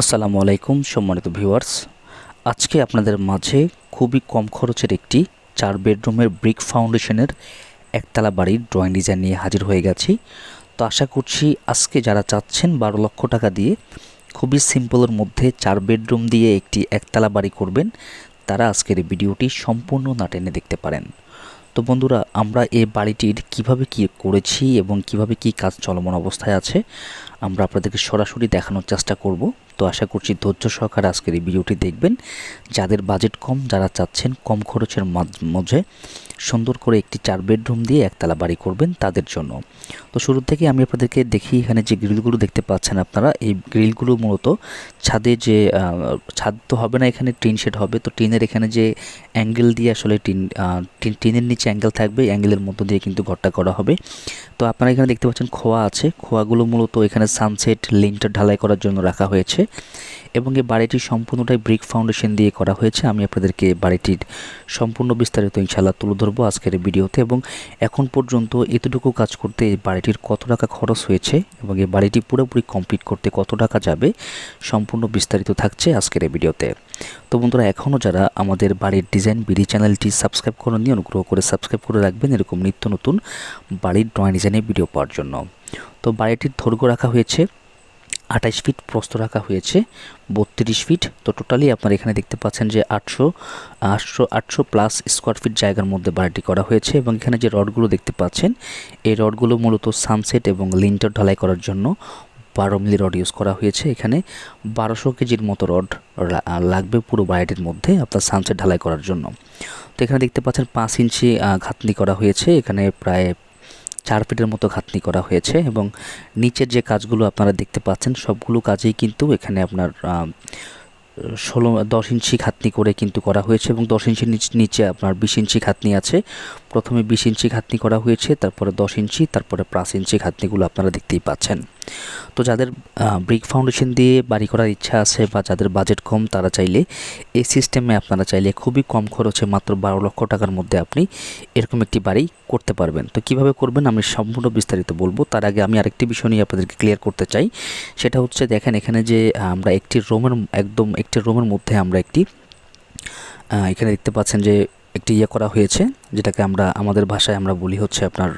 আসসালামু আলাইকুম সম্মানিত ভিউয়ার্স। আজকে আপনাদের মাঝে খুবই কম খরচের একটি চার বেডরুমের ব্রিক ফাউন্ডেশনের একতলা বাড়ির ড্রয়িং ডিজাইন নিয়ে হাজির হয়ে গেছি। তো আশা করছি আজকে যারা চাচ্ছেন বারো লক্ষ টাকা দিয়ে খুবই সিম্পলের মধ্যে চার বেডরুম দিয়ে একটি একতলা বাড়ি করবেন, তারা আজকের এই ভিডিওটি সম্পূর্ণ না টেনে দেখতে পারেন। তো বন্ধুরা, আমরা এই বাড়িটির কীভাবে কি করেছি এবং কীভাবে কি কাজ চলমান অবস্থায় আছে, আমরা আপনাদেরকে সরাসরি দেখানোর চেষ্টা করব। তো আশা করছি ধৈর্য সহকারে আজকের এই ভিডিওটি দেখবেন। যাদের বাজেট কম, যারা চাচ্ছেন কম খরচের মাঝ- মধ্যে সুন্দর করে একটি চার বেডরুম দিয়ে একতলা বাড়ি করবেন তাদের জন্য। তো শুরু থেকে আমি আপনাদেরকে দেখি এখানে যে গ্রিলগুলো দেখতে পাচ্ছেন আপনারা, এই গ্রিলগুলো মূলত ছাদে যে ছাদ তো হবে না এখানে, টিন শেড হবে। তো টিনের এখানে যে অ্যাঙ্গেল দিয়ে আসলে টিন টিন- টিনের নিচে অ্যাঙ্গেল থাকবে অ্যাঙ্গেলের মধ্য দিয়ে কিন্তু ঘরটা করা হবে। তো আপনারা এখানে দেখতে পাচ্ছেন খোয়া আছে। খোয়াগুলো মূলত এখানে সানসেট লিঙ্কটা ঢালাই করার জন্য রাখা হয়েছে। এবং এই বাড়িটি সম্পূর্ণটাই ব্রিক ফাউন্ডেশন দিয়ে করা হয়েছে। আমি আপনাদেরকে বাড়িটির সম্পূর্ণ বিস্তারিত ইনশাল্লাহ তুলে ধরবো আজকের ভিডিওতে এবং এখন পর্যন্ত এতটুকু কাজ করতে বাড়িটির কত টাকা খরচ হয়েছে এবং এই বাড়িটি পুরোপুরি কমপ্লিট করতে কত টাকা যাবে সম্পূর্ণ বিস্তারিত থাকছে আজকের এই ভিডিওতে। তো বন্ধুরা, এখনও যারা আমাদের বাড়ির ডিজাইন বিডি চ্যানেলটি সাবস্ক্রাইব করেননি, অনুগ্রহ করে সাবস্ক্রাইব করে রাখবেন। এরকম নিত্য নতুন বাড়ির ড্রয়িং ডিজাইনের ভিডিও পাওয়ার জন্য। তো বাড়িটির দৈর্ঘ্য রাখা হয়েছে। আঠাইশ ফিট প্রস্ত রাখা হয়েছে, বত্রিশ ফিট। তো টোটালি আপনারা এখানে দেখতে পাচ্ছেন যে আটশো আটশো আটশো প্লাস স্কোয়ার ফিট জায়গার মধ্যে বাড়িটি করা হয়েছে এবং এখানে যে রডগুলো দেখতে পাচ্ছেন, এই রডগুলো মূলত সানসেট এবং লিন্টার ঢালাই করার জন্য বারো মিলি রড ইউজ করা হয়েছে। এখানে বারোশো কেজির মতো রড লাগবে পুরো বাড়িটির মধ্যে আপনার সানসেট ঢালাই করার জন্য। তো এখানে দেখতে পাচ্ছেন পাঁচ ইঞ্চি ঘাতনি করা হয়েছে। এখানে প্রায় চার ফিটের মতো খাতনি করা হয়েছে এবং নিচের যে কাজগুলো আপনারা দেখতে পাচ্ছেন, সবগুলো কাজেই কিন্তু এখানে আপনার ষোলো, দশ ইঞ্চি খাতনি করে কিন্তু করা হয়েছে এবং দশ ইঞ্চি নিচে আপনার বিশ ইঞ্চি খাতনি আছে। প্রথমে বিশ ইঞ্চি খাতনি করা হয়েছে, তারপরে দশ ইঞ্চি, তারপরে পাঁচ ইঞ্চি খাতনিগুলো আপনারা দেখতেই পাচ্ছেন। তো যাদের ব্রিক ফাউন্ডেশন দিয়ে বাড়ি করার ইচ্ছা আছে বা যাদের বাজেট কম, তারা চাইলে এই সিস্টেমে আপনারা চাইলে খুবই কম খরচে মাত্র বারো লক্ষ টাকার মধ্যে আপনি এরকম একটি বাড়ি করতে পারবেন। তো কীভাবে করবেন আমি সম্পূর্ণ বিস্তারিত বলব। তার আগে আমি আরেকটি বিষয় নিয়ে আপনাদেরকে ক্লিয়ার করতে চাই। সেটা হচ্ছে দেখেন, এখানে যে আমরা একটি রুমের একদম একটি রুমের মধ্যে আমরা একটি এখানে দেখতে পাচ্ছেন যে একটি ইয়ে করা হয়েছে, যেটাকে আমরা, আমাদের ভাষায় আমরা বলি হচ্ছে আপনার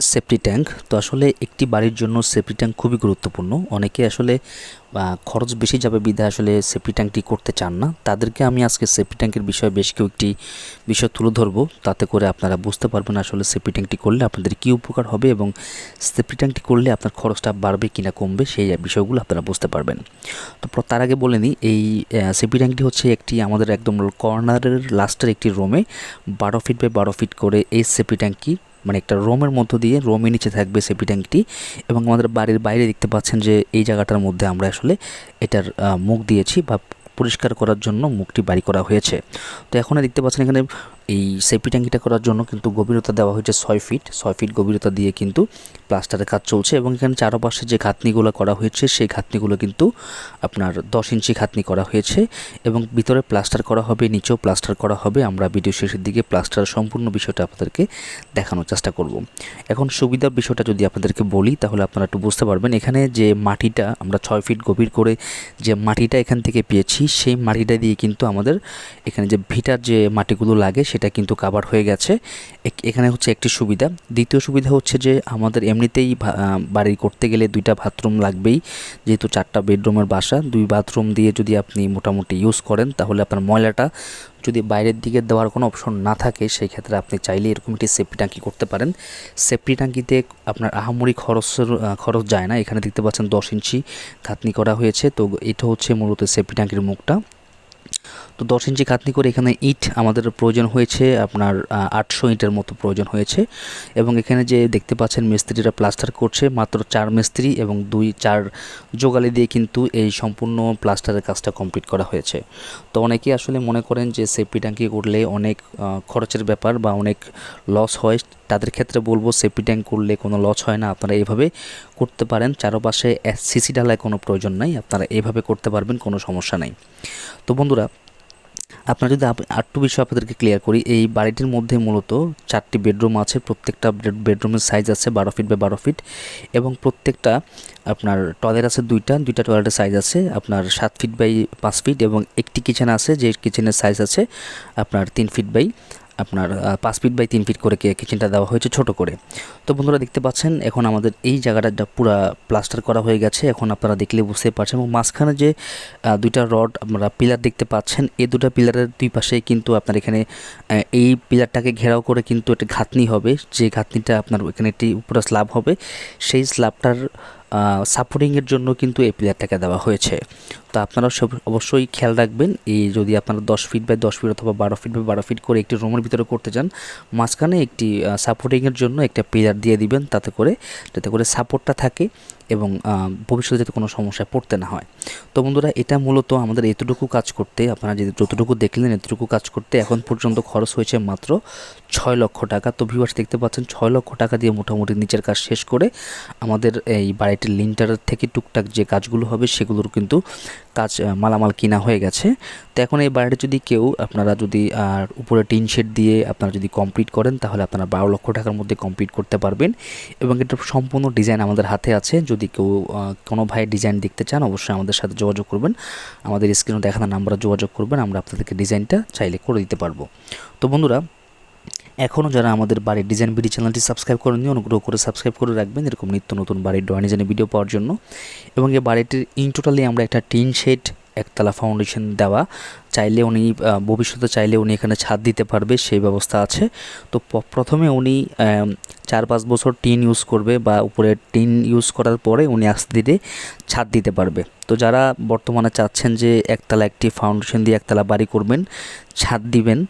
সেফটি ট্যাঙ্ক। তো আসলে একটি বাড়ির জন্য সেফটি ট্যাঙ্ক খুবই গুরুত্বপূর্ণ। অনেকে আসলে খরচ বেশি যাবে বিধায় আসলে সেফটি ট্যাঙ্কটি করতে চান না। তাদেরকে আমি আজকে সেফটি ট্যাঙ্কের বিষয়ে বেশ কয়েকটি বিষয় তুলে ধরবো। তাতে করে আপনারা বুঝতে পারবেন আসলে সেফটি ট্যাঙ্কটি করলে আপনাদের কী উপকার হবে এবং সেফটি ট্যাঙ্কটি করলে আপনার খরচটা বাড়বে কিনা কমবে সেই বিষয়গুলো আপনারা বুঝতে পারবেন। তো তার আগে বলে নিই, এই সেফটি ট্যাঙ্কটি হচ্ছে একটি আমাদের একদম কর্নারের লাস্টের একটি রোমে বারো ফিট বাই বারো ফিট করে এই সেফটি ট্যাঙ্কটি মানে একটা রোমের মধ্য দিয়ে রোমের নিচে থাকবে সেপি ট্যাঙ্কটি এবং আমাদের বাড়ির বাইরে দেখতে পাচ্ছেন যে এই জায়গাটার মধ্যে আমরা আসলে এটার মুখ দিয়েছি বা পরিষ্কার করার জন্য মুখটি বাড়ি করা হয়েছে। তো এখন দেখতে পাচ্ছেন এখানে এই সেফটি ট্যাঙ্কিটা করার জন্য কিন্তু গভীরতা দেওয়া হয়েছে ছয় ফিট ছয় ফিট গভীরতা দিয়ে কিন্তু প্লাস্টারের কাজ চলছে এবং এখানে চারপাশে যে খাতনিগুলো করা হয়েছে, সেই খাতনিগুলো কিন্তু আপনার দশ ইঞ্চি ঘাতনি করা হয়েছে এবং ভিতরে প্লাস্টার করা হবে, নিচেও প্লাস্টার করা হবে। আমরা ভিডিও শেষের দিকে প্লাস্টার সম্পূর্ণ বিষয়টা আপনাদেরকে দেখানোর চেষ্টা করব। এখন সুবিধার বিষয়টা যদি আপনাদেরকে বলি, তাহলে আপনারা একটু বুঝতে পারবেন। এখানে যে মাটিটা, আমরা ছয় ফিট গভীর করে যে মাটিটা এখান থেকে পেয়েছি, সেই মাটিটা দিয়ে কিন্তু আমাদের এখানে যে ভিটার যে মাটিগুলো লাগে সেটা কিন্তু কাভার হয়ে গেছে। এখানে হচ্ছে একটি সুবিধা। দ্বিতীয় সুবিধা হচ্ছে যে আমাদের এমনিতেই বাড়ি করতে গেলে দুইটা বাথরুম লাগবেই। যেহেতু চারটা বেডরুমের বাসা, দুই বাথরুম দিয়ে যদি আপনি মোটামুটি ইউজ করেন, তাহলে আপনার ময়লাটা যদি বাইরের দিকে দেওয়ার কোনো অপশন না থাকে সেই ক্ষেত্রে আপনি চাইলে এরকম একটি সেফটি ট্যাঙ্কি করতে পারেন। সেফটি ট্যাঙ্কিতে আপনার আহামরি খরচের খরচ যায় না। এখানে দেখতে পাচ্ছেন দশ ইঞ্চি খাতনি করা হয়েছে। তো এটা হচ্ছে মূলত সেফটি ট্যাঙ্কির মুখটা। তো দশ ইঞ্চি খাতনি করে এখানে ইট আমাদের প্রয়োজন হয়েছে, আপনার আটশো ইটের মতো প্রয়োজন হয়েছে। এবং এখানে যে দেখতে পাচ্ছেন মিস্ত্রিরা প্লাস্টার করছে, মাত্র চার মিস্ত্রি এবং দুই, চার যোগালি দিয়ে কিন্তু এই সম্পূর্ণ প্লাস্টারের কাজটা কমপ্লিট করা হয়েছে। তো অনেকেই আসলে মনে করেন যে সেফটি ট্যাঙ্কি করলে অনেক খরচের ব্যাপার বা অনেক লস হয় তাদের ক্ষেত্রে বলব সেফটি ট্যাঙ্ক করলে কোনো লস হয় না। আপনারা এভাবে করতে পারেন। চারপাশে সিসি ঢালায় কোনো প্রয়োজন নাই। আপনারা এভাবে করতে পারবেন, কোনো সমস্যা নাই। তো বন্ধুরা, আপনার যদি আরেকটু বিষয় আপনাদেরকে ক্লিয়ার করি, এই বাড়িটির মধ্যে মূলত চারটি বেডরুম আছে। প্রত্যেকটা বেডরুমের সাইজ আছে বারো ফিট বাই বারো ফিট এবং প্রত্যেকটা আপনার টয়লেট আছে দুইটা দুইটা টয়লেটের সাইজ আছে আপনার সাত ফিট বাই পাঁচ ফিট এবং একটি কিচেন আছে, যে কিচেনের সাইজ আছে আপনার তিন ফিট বাই আপনার পাঁচ ফিট বাই তিন ফিট করে কে- কিচেনটা দেওয়া হয়েছে ছোট করে। তো বন্ধুরা দেখতে পাচ্ছেন, এখন আমাদের এই জায়গাটা পুরা প্লাস্টার করা হয়ে গেছে। এখন আপনারা দেখলে বুঝতে পারছেন এবং মাঝখানে যে দুইটা রড আপনারা পিলার দেখতে পাচ্ছেন এই দুটো পিলারের দুই পাশে কিন্তু আপনার এখানে এই পিলারটাকে ঘেরাও করে কিন্তু একটা ঘাতনি হবে। যে ঘাতনিটা আপনার এখানে একটি উপরে স্ল্যাব হবে, সেই স্ল্যাবটার সাপোর্টিংয়ের জন্য কিন্তু এই প্লেয়ারটাকে দেওয়া হয়েছে। তো আপনারা সব অবশ্যই খেয়াল রাখবেন। এই যদি আপনারা দশ ফিট বাই দশ ফিট অথবা বারো ফিট বাই বারো ফিট করে একটি রুমের ভিতরে করতে চান, মাঝখানে একটি সাপোর্টিংয়ের জন্য একটা পিলার দিয়ে দিবেন। তাতে করে, যাতে করে সাপোর্টটা থাকে। এবং ভবিষ্যতে যাতে কোনো সমস্যায় পড়তে না হয়। তো বন্ধুরা, এটা মূলত আমাদের এতটুকু কাজ করতে, আপনারা যদি যতটুকু দেখলেন এতটুকু কাজ করতে, এখন পর্যন্ত খরচ হয়েছে মাত্র ছয় লক্ষ টাকা। তো ভিউয়ার্স দেখতে পাচ্ছেন, ছয় লক্ষ টাকা দিয়ে মোটামুটি নিচের কাজ শেষ করে আমাদের এই বাড়িটির লিন্টার থেকে টুকটাক যে কাজগুলো হবে, সেগুলোর কিন্তু কাজ মালামাল কিনা হয়ে গেছে। তো এখন এই বাড়িটা যদি কেউ, আপনারা যদি, আর উপরে টিন শেড দিয়ে আপনারা যদি কমপ্লিট করেন, তাহলে আপনারা বারো লক্ষ টাকার মধ্যে কমপ্লিট করতে পারবেন। এবং এটার সম্পূর্ণ ডিজাইন আমাদের হাতে আছে। যদি কেউ কোনো ভাই ডিজাইন দেখতে চান, অবশ্যই আমাদের সাথে যোগাযোগ করবেন। আমাদের স্ক্রিনে দেখানো নাম্বারে যোগাযোগ করবেন। আমরা আপনাদেরকে ডিজাইনটা চাইলে করে দিতে পারব। তো বন্ধুরা এখনও যারা আমাদের বাড়ির ডিজাইন বিডি চ্যানেলটি সাবস্ক্রাইব করেননি, অনুগ্রহ করে সাবস্ক্রাইব করে রাখবেন এরকম নিত্য নতুন বাড়ির ড্রয়িং ডিজাইনের ভিডিও পাওয়ার জন্য। এবং এই বাড়িটির ইন টোটালি আমরা একটা টিন শেড, একতলা ফাউন্ডেশন দেওয়া। চাইলে উনি ভবিষ্যতে চাইলে উনি এখানে ছাদ দিতে পারবে, সেই ব্যবস্থা আছে। তো প্রথমে উনি চার পাঁচ বছর টিন ইউজ করবে বা উপরে টিন ইউজ করার পরে উনি আস্তে ধীরে ছাদ দিতে পারবে। তো যারা বর্তমানে চাচ্ছেন যে একতলা একটি ফাউন্ডেশন দিয়ে একতলা বাড়ি করবেন, ছাদ দিবেন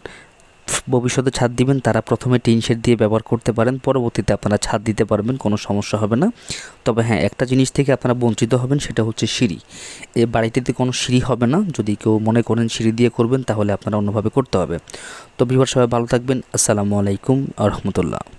ভবিষ্যতে ছাদ দিবেন, তারা প্রথমে টিন শেড দিয়ে ব্যবহার করতে পারেন, পরবর্তীতে আপনারা ছাদ দিতে পারবেন, কোনো সমস্যা হবে না। তবে হ্যাঁ একটা জিনিস থেকে আপনারা বঞ্চিত হবেন, সেটা হচ্ছে সিঁড়ি। এ বাড়িটিতে কোনো সিঁড়ি হবে না, যদি কেউ মনে করেন সিঁড়ি দিয়ে করবেন, তাহলে আপনারা অন্যভাবে করতে হবে। তো বিভার সবাই ভালো থাকবেন। আসসালামু আলাইকুম রহমতুল্লাহ।